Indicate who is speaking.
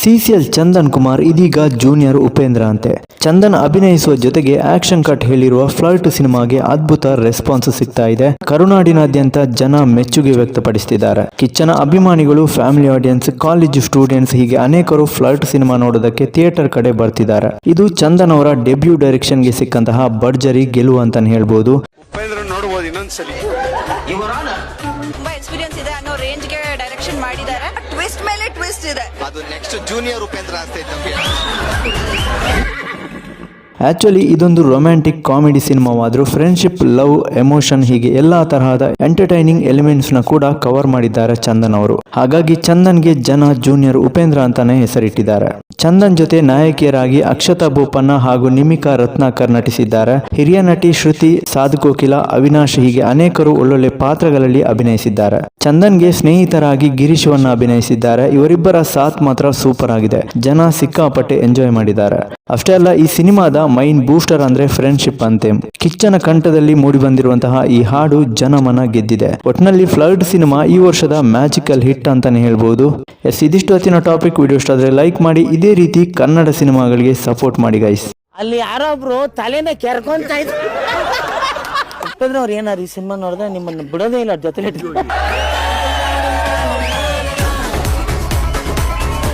Speaker 1: CCL Chandan Kumar ಇದೀಗ junior Upendra ಅಂತೆ. ಚಂದನ್ ಅಭಿನಯಿಸುವ ಜೊತೆಗೆ ಆಕ್ಷನ್ ಕಟ್ ಹೇಳಿರುವ ಫ್ಲರ್ಟ್ ಸಿನಿಮಾಗೆ ಅದ್ಭುತ ರೆಸ್ಪಾನ್ಸ್ ಸಿಗ್ತಾ ಇದೆ. ಕರುನಾಡಿನಾದ್ಯಂತ ಜನ ಮೆಚ್ಚುಗೆ ವ್ಯಕ್ತಪಡಿಸುತ್ತಿದ್ದಾರೆ ಕಿಚ್ಚನ ಅಭಿಮಾನಿಗಳು, ಫ್ಯಾಮಿಲಿ ಆಡಿಯನ್ಸ್, ಕಾಲೇಜು ಸ್ಟೂಡೆಂಟ್ಸ್ ಹೀಗೆ ಅನೇಕರು ಫ್ಲರ್ಟ್ ಸಿನಿಮಾ ನೋಡೋದಕ್ಕೆ ಥಿಯೇಟರ್ ಕಡೆ ಬರ್ತಿದ್ದಾರೆ. ಇದು ಚಂದನ್ ಅವರ ಡೆಬ್ಯೂ ಡೈರೆಕ್ಷನ್ಗೆ ಸಿಕ್ಕಂತಹ ಭರ್ಜರಿ ಗೆಲುವು ಅಂತಾನೆ ಹೇಳ್ಬೋದು.
Speaker 2: ಉಪೇಂದ್ರ ಯುವರ್
Speaker 3: ತುಂಬಾ ಎಕ್ಸ್ಪೀರಿಯನ್ಸ್ ಇದೆ ಅನ್ನೋ ರೇಂಜ್ಗೆ ಡೈರೆಕ್ಷನ್ ಮಾಡಿದ್ದಾರೆ ಟ್ವಿಸ್ಟ್ ಮೇಲೆ ಟ್ವಿಸ್ಟ್ ಇದೆ.
Speaker 4: ಅದು ನೆಕ್ಸ್ಟ್ ಜೂನಿಯರ್ ಉಪೇಂದ್ರ ಆಗ್ತಾ ಇತ್ತು
Speaker 1: ಆಕ್ಚುಲಿ ಇದೊಂದು ರೊಮ್ಯಾಂಟಿಕ್ ಕಾಮಿಡಿ ಸಿನಿಮಾವಾದರೂ ಫ್ರೆಂಡ್ಶಿಪ್ ಲವ್ ಎಮೋಷನ್ ಹೀಗೆ ಎಲ್ಲಾ ತರಹದ ಎಂಟರ್ಟೈನಿಂಗ್ ಎಲಿಮೆಂಟ್ಸ್ನ ಕೂಡ ಕವರ್ ಮಾಡಿದ್ದಾರೆ ಚಂದನ್ ಅವರು. ಹಾಗಾಗಿ ಚಂದನ್ಗೆ ಜನ ಜೂನಿಯರ್ ಉಪೇಂದ್ರ ಅಂತಾನೆ ಹೆಸರಿಟ್ಟಿದ್ದಾರೆ. ಚಂದನ್ ಜೊತೆ ನಾಯಕಿಯರಾಗಿ ಅಕ್ಷತಾ ಬೋಪಣ್ಣ ಹಾಗೂ ನಿಮಿಕಾ ರತ್ನಾಕರ್ ನಟಿಸಿದ್ದಾರೆ. ಹಿರಿಯ ನಟಿ ಶ್ರುತಿ, ಸಾಧುಕೋಕಿಲ, ಅವಿನಾಶ್ ಹೀಗೆ ಅನೇಕರು ಒಳ್ಳೊಳ್ಳೆ ಪಾತ್ರಗಳಲ್ಲಿ ಅಭಿನಯಿಸಿದ್ದಾರೆ. ಚಂದನ್ಗೆ ಸ್ನೇಹಿತರಾಗಿ ಗಿರೀಶವನ್ನ ಅಭಿನಯಿಸಿದ್ದಾರೆ. ಇವರಿಬ್ಬರ ಸಾಥ್ ಮಾತ್ರ ಸೂಪರ್ ಆಗಿದೆ. ಜನ ಸಿಕ್ಕಾಪಟ್ಟೆ ಎಂಜಾಯ್ ಮಾಡಿದ್ದಾರೆ. ಅಷ್ಟೇ ಅಲ್ಲ, ಈ ಸಿನಿಮಾದ ಮೈನ್ ಬೂಸ್ಟರ್ ಅಂದ್ರೆ ಫ್ರೆಂಡ್ಶಿಪ್ ಅಂತೆ. ಕಿಚ್ಚನ ಕಂಠದಲ್ಲಿ ಮೂಡಿಬಂದಿರುವಂತಹ ಈ ಹಾಡು ಜನಮನ ಗೆದ್ದಿದೆ. ಒಟ್ನಲ್ಲಿ ಫ್ಲರ್ಟ್ ಸಿನಿಮಾ ಈ ವರ್ಷದ ಮ್ಯಾಜಿಕಲ್ ಹಿಟ್ ಅಂತಾನೆ ಹೇಳ್ಬಹುದು ಎಸ್, ಇದಿಷ್ಟು ಹೊತ್ತಿನ ಟಾಪಿಕ್. ವಿಡಿಯೋ ಇಷ್ಟ ಆದ್ರೆ ಲೈಕ್ ಮಾಡಿ. ಇದೇ ರೀತಿ ಕನ್ನಡ ಸಿನಿಮಾಗಳಿಗೆ ಸಪೋರ್ಟ್ ಮಾಡಿ ಗೈಸ್
Speaker 5: ಅಲ್ಲಿ ಯಾರೋ ಒಬ್ರು ತಲೆನ ಕೆರ್ಕೊಂತ ಇದ್ರು. ಅವ್ರು ಏನಾರು ಈ ಸಿನಿಮಾ ನೋಡಿದ್ರೆ ನಿಮ್ಮನ್ನು ಬಿಡೋದೇ ಇಲ್ಲ ಜೊತೆ